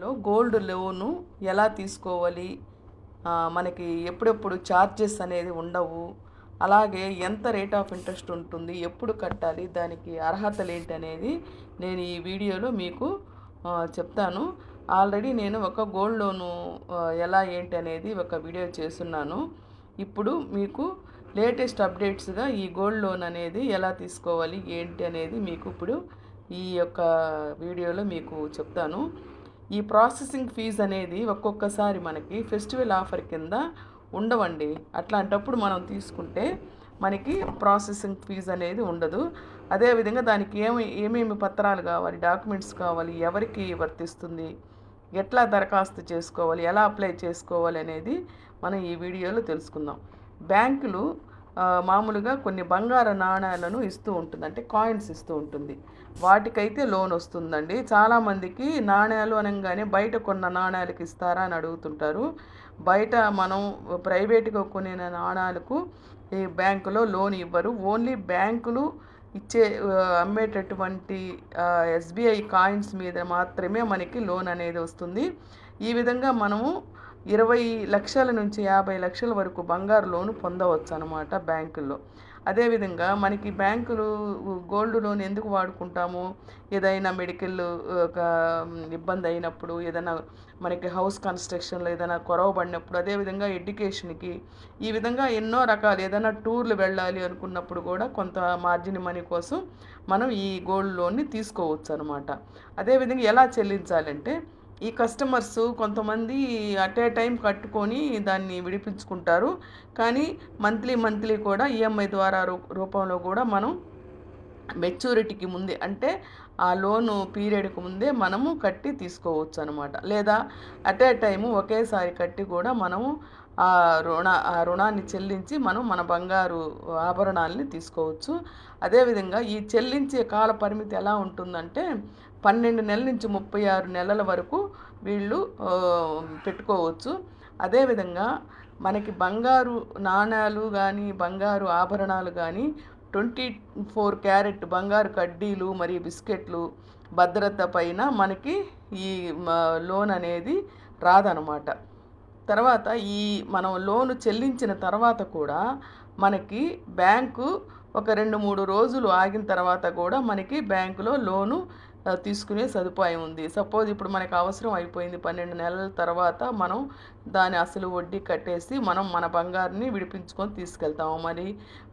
లో గోల్డ్ లోను ఎలా తీసుకోవాలి? మనకి ఎప్పుడెప్పుడు ఛార్జెస్ అనేది ఉండవు. అలాగే ఎంత రేట్ ఆఫ్ ఇంట్రెస్ట్ ఉంటుంది? ఎప్పుడు కట్టాలి? దానికి అర్హతలు ఏంటి అనేది నేను ఈ వీడియోలో మీకు చెప్తాను. ఆల్రెడీ నేను ఒక గోల్డ్ లోను ఎలా ఏంటి అనేది ఒక వీడియో చేస్తున్నాను. ఇప్పుడు మీకు లేటెస్ట్ అప్డేట్స్గా ఈ గోల్డ్ లోన్ అనేది ఎలా తీసుకోవాలి? ఏంటి అనేది మీకు ఇప్పుడు ఈ యొక్క వీడియోలో మీకు చెప్తాను. ఈ ప్రాసెసింగ్ ఫీజు అనేది ఒక్కొక్కసారి మనకి ఫెస్టివల్ ఆఫర్ కింద ఉండవండి. అట్లాంటప్పుడు మనం తీసుకుంటే మనకి ప్రాసెసింగ్ ఫీజు అనేది ఉండదు. అదేవిధంగా దానికి ఏమి ఏమేమి పత్రాలు కావాలి డాక్యుమెంట్స్ కావాలి ఎవరికి వర్తిస్తుంది ఎట్లా దరఖాస్తు చేసుకోవాలి ఎలా అప్లై చేసుకోవాలి అనేది మనం ఈ వీడియోలో తెలుసుకుందాం. బ్యాంకులు మామూలుగా కొన్ని బంగారు నాణాలను ఇస్తూ ఉంటుంది. అంటే కాయిన్స్ ఇస్తూ ఉంటుంది. వాటికైతే లోన్ వస్తుందండి. చాలామందికి నాణ్యాలు అనగానే బయట కొన్న నాణ్యాలకి ఇస్తారా అని అడుగుతుంటారు. బయట మనం ప్రైవేట్గా కొనిన నాణాలకు ఈ బ్యాంకులో లోన్ ఇవ్వరు. ఓన్లీ బ్యాంకులు ఇచ్చే అమ్మేటటువంటి ఎస్బీఐ కాయిన్స్ మీద మాత్రమే మనకి లోన్ అనేది వస్తుంది. ఈ విధంగా మనము ఇరవై లక్షల నుంచి యాభై లక్షల వరకు బంగారు లోను పొందవచ్చు అనమాట బ్యాంకుల్లో అదేవిధంగా మనకి బ్యాంకులు గోల్డ్ లోన్ ఎందుకు వాడుకుంటాము? ఏదైనా మెడికల్ ఒక ఇబ్బంది అయినప్పుడు ఏదైనా మనకి హౌస్ కన్స్ట్రక్షన్లో ఏదైనా కొరవ పడినప్పుడు అదేవిధంగా ఎడ్యుకేషన్కి ఈ విధంగా ఎన్నో రకాలు ఏదైనా టూర్లు వెళ్ళాలి అనుకున్నప్పుడు కూడా కొంత మార్జిన్ మనీ కోసం మనం ఈ గోల్డ్ లోన్ని తీసుకోవచ్చు అనమాట అదేవిధంగా ఎలా చెల్లించాలంటే ఈ కస్టమర్స్ కొంతమంది అట్ ఏ టైం కట్టుకొని దాన్ని విడిపించుకుంటారు. కానీ మంత్లీ మంత్లీ కూడా ఈఎంఐ ద్వారా రూ- రూపంలో కూడా మనం మెచ్యూరిటీకి ముందే అంటే ఆ లోను పీరియడ్కి ముందే మనము కట్టి తీసుకోవచ్చు అనమాట లేదా అట్ ఏ టైము ఒకేసారి కట్టి కూడా మనము ఆ రుణ ఆ రుణాన్ని చెల్లించి మనం మన బంగారు ఆభరణాలని తీసుకోవచ్చు. అదేవిధంగా ఈ చెల్లించే కాల పరిమితి ఎలా ఉంటుందంటే పన్నెండు నెలల నుంచి ముప్పై ఆరు నెలల వరకు వీళ్ళు పెట్టుకోవచ్చు. అదేవిధంగా మనకి బంగారు నాణాలు కానీ బంగారు ఆభరణాలు కానీ ట్వంటీ ఫోర్ క్యారెట్ బంగారు కడ్డీలు మరియు బిస్కెట్లు భద్రత పైన మనకి ఈ లోన్ అనేది రాదనమాట. తర్వాత ఈ మనం లోను చెల్లించిన తర్వాత కూడా మనకి బ్యాంకు ఒక రెండు మూడు రోజులు ఆగిన తర్వాత కూడా మనకి బ్యాంకులో లోను తీసుకునే సదుపాయం ఉంది. సపోజ్ ఇప్పుడు మనకి అవసరం అయిపోయింది పన్నెండు నెలల తర్వాత మనం దాని అసలు వడ్డీ కట్టేసి మనం మన బంగారుని విడిపించుకొని తీసుకెళ్తాము. మరి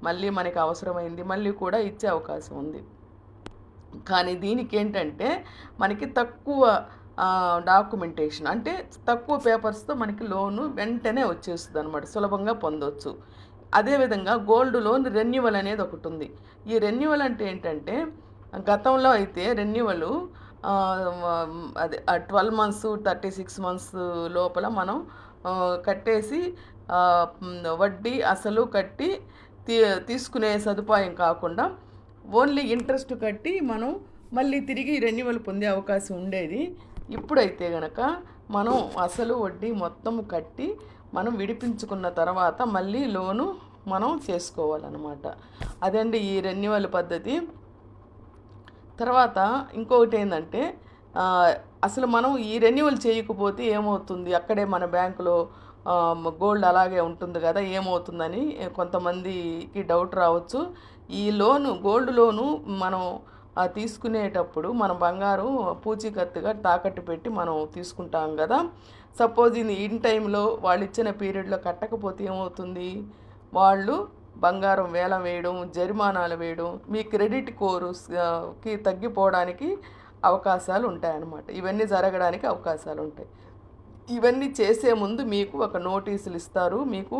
మళ్ళీ మనకి అవసరమైంది మళ్ళీ కూడా ఇచ్చే అవకాశం ఉంది. కానీ దీనికి ఏంటంటే మనకి తక్కువ డాక్యుమెంటేషన్ అంటే తక్కువ పేపర్స్తో మనకి లోను వెంటనే వచ్చేస్తుంది అనమాట సులభంగా పొందవచ్చు అదేవిధంగా గోల్డ్ లోన్ రెన్యువల్ అనేది ఒకటి ఉంది. ఈ రెన్యువల్ అంటే ఏంటంటే గతంలో అయితే రెన్యువల్ అదే twelve months thirty six months లోపల మనం కట్టేసి వడ్డీ అసలు కట్టి తీ తీసుకునే సదుపాయం కాకుండా ఓన్లీ ఇంట్రెస్ట్ కట్టి మనం మళ్ళీ తిరిగి రెన్యువల్ పొందే అవకాశం ఉండేది. ఇప్పుడైతే గనక మనం అసలు వడ్డీ మొత్తం కట్టి మనం విడిపించుకున్న తర్వాత మళ్ళీ లోను మనం చేసుకోవాలన్నమాట. అదండి ఈ రెన్యువల్ పద్ధతి. తర్వాత ఇంకొకటి ఏంటంటే అసలు మనం ఈ రెన్యువల్ చేయకపోతే ఏమవుతుంది? అక్కడే మన బ్యాంకులో గోల్డ్ అలాగే ఉంటుంది కదా ఏమవుతుందని కొంతమందికి డౌట్ రావచ్చు. ఈ లోను గోల్డ్ లోను మనం తీసుకునేటప్పుడు మన బంగారం పూచీకత్తుగా తాకట్టు పెట్టి మనం తీసుకుంటాం కదా. సపోజ్ ఇది ఇన్ టైంలో వాళ్ళు ఇచ్చిన పీరియడ్లో కట్టకపోతే ఏమవుతుంది? వాళ్ళు బంగారం వేలం వేయడం జరిమానాలు వేయడం మీ క్రెడిట్ కోరు కి తగ్గిపోవడానికి అవకాశాలు ఉంటాయన్నమాట. ఇవన్నీ జరగడానికి అవకాశాలు ఉంటాయి. ఇవన్నీ చేసే ముందు మీకు ఒక నోటీసులు ఇస్తారు. మీకు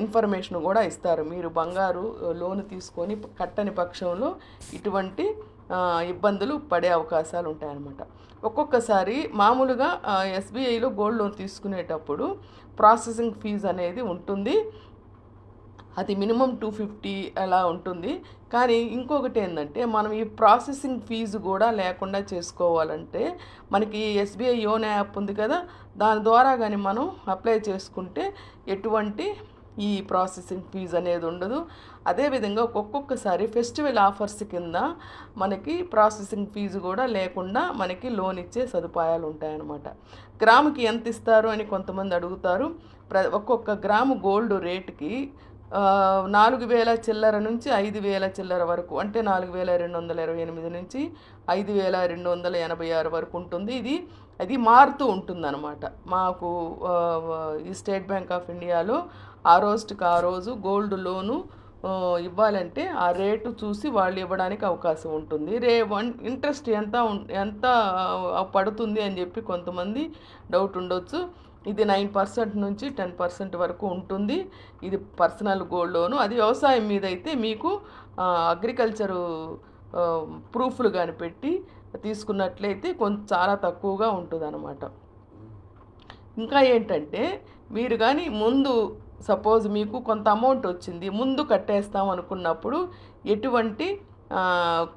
ఇన్ఫర్మేషన్ కూడా ఇస్తారు. మీరు బంగారు లోన్ తీసుకొని కట్టని పక్షంలో ఇటువంటి ఇబ్బందులు పడే అవకాశాలు ఉంటాయన్నమాట. ఒక్కొక్కసారి మామూలుగా ఎస్బీఐలో గోల్డ్ లోన్ తీసుకునేటప్పుడు ప్రాసెసింగ్ ఫీజు అనేది ఉంటుంది. అది మినిమం టూ ఫిఫ్టీ అలా ఉంటుంది. కానీ ఇంకొకటి ఏంటంటే మనం ఈ ప్రాసెసింగ్ ఫీజు కూడా లేకుండా చేసుకోవాలంటే మనకి ఎస్బీఐ యోన్ యాప్ ఉంది కదా దాని ద్వారా కానీ మనం అప్లై చేసుకుంటే ఎటువంటి ఈ ప్రాసెసింగ్ ఫీజు అనేది ఉండదు. అదేవిధంగా ఒక్కొక్కసారి ఫెస్టివల్ ఆఫర్స్ కింద మనకి ప్రాసెసింగ్ ఫీజు కూడా లేకుండా మనకి లోన్ ఇచ్చే సదుపాయాలు ఉంటాయన్నమాట. గ్రాముకి ఎంత ఇస్తారు అని కొంతమంది అడుగుతారు. ప్ర ఒక్కొక్క గ్రాము గోల్డ్ రేటుకి నాలుగు వేల చిల్లర నుంచి ఐదు వేల చిల్లర వరకు అంటే నాలుగు వేల రెండు వందల ఇరవై ఎనిమిది నుంచి ఐదు వేల రెండు వందల ఎనభై ఆరు వరకు ఉంటుంది. ఇది అది మారుతూ ఉంటుందన్నమాట. మాకు ఈ స్టేట్ బ్యాంక్ ఆఫ్ ఇండియాలో ఆ రోజుకి ఆ రోజు గోల్డ్ లోను ఇవ్వాలంటే ఆ రేటు చూసి వాళ్ళు ఇవ్వడానికి అవకాశం ఉంటుంది. రే వన్ ఇంట్రెస్ట్ ఎంత ఉం- ఎంత పడుతుంది అని చెప్పి కొంతమంది డౌట్ ఉండొచ్చు. ఇది నైన్ పర్సెంట్ నుంచి టెన్ పర్సెంట్ వరకు ఉంటుంది. ఇది పర్సనల్ గోల్డ్ లోను. అది వ్యవసాయం మీద అయితే మీకు అగ్రికల్చరు ప్రూఫ్లు కానీ పెట్టి తీసుకున్నట్లయితే కొంచెం చాలా తక్కువగా ఉంటుంది ఇంకా ఏంటంటే మీరు కానీ ముందు సపోజ్ మీకు కొంత అమౌంట్ వచ్చింది ముందు కట్టేస్తాం అనుకున్నప్పుడు ఎటువంటి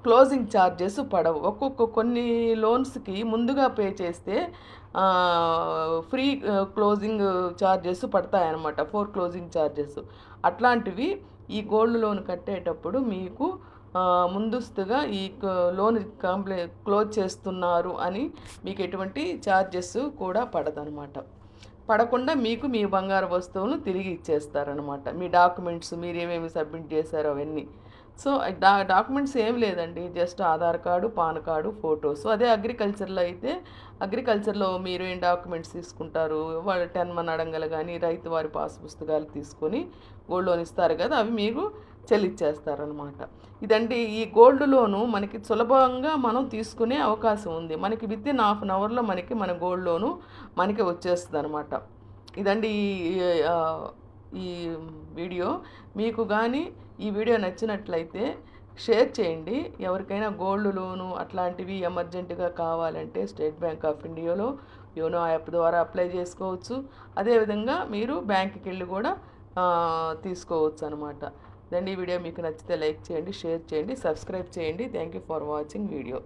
క్లోజింగ్ ఛార్జెస్ పడవు. ఒక్కొక్క కొన్ని లోన్స్కి ముందుగా పే చేస్తే ఫ్రీ క్లోజింగ్ ఛార్జెస్ పడతాయన్నమాట. ఫోర్ క్లోజింగ్ ఛార్జెస్ అట్లాంటివి ఈ గోల్డ్ లోన్ కట్టేటప్పుడు మీకు ముందస్తుగా ఈ లోన్ కంప్లీ క్లోజ్ చేస్తున్నారు అని మీకు ఎటువంటి ఛార్జెస్ కూడా పడదనమాట పడకుండా మీకు మీ బంగారు వస్తువులను తిరిగి ఇచ్చేస్తారనమాట మీ డాక్యుమెంట్స్ మీరు ఏమేమి సబ్మిట్ చేశారో అవన్నీ. సో డా డాక్యుమెంట్స్ ఏం లేదండి. Just Aadhaar card PAN card photos. అదే అగ్రికల్చర్లో అయితే అగ్రికల్చర్లో మీరు ఏం డాక్యుమెంట్స్ తీసుకుంటారు? వాళ్ళు టెన్ మన్ అడంగలు కానీ రైతు వారి పాస్ పుస్తకాలు తీసుకొని గోల్డ్ లోన్ ఇస్తారు కదా అవి మీకు చెల్లిచ్చేస్తారనమాట ఇదండి ఈ గోల్డ్ లోను మనకి సులభంగా మనం తీసుకునే అవకాశం ఉంది. మనకి విత్ ఇన్ హాఫ్ అన్ అవర్లో మనకి మన గోల్డ్ లోను మనకి వచ్చేస్తుంది అనమాట ఇదండి ఈ ఈ వీడియో. మీకు కానీ ఈ వీడియో నచ్చినట్లయితే షేర్ చేయండి. ఎవరికైనా గోల్డ్ లోను అట్లాంటివి ఎమర్జెంటుగా కావాలంటే స్టేట్ బ్యాంక్ ఆఫ్ ఇండియాలో యోనో యాప్ ద్వారా అప్లై చేసుకోవచ్చు. అదేవిధంగా మీరు బ్యాంక్కి వెళ్ళి కూడా తీసుకోవచ్చు అనమాట దండి ఈ వీడియో. మీకు నచ్చితే లైక్ చేయండి షేర్ చేయండి సబ్స్క్రైబ్ చేయండి. Thank you for watching video.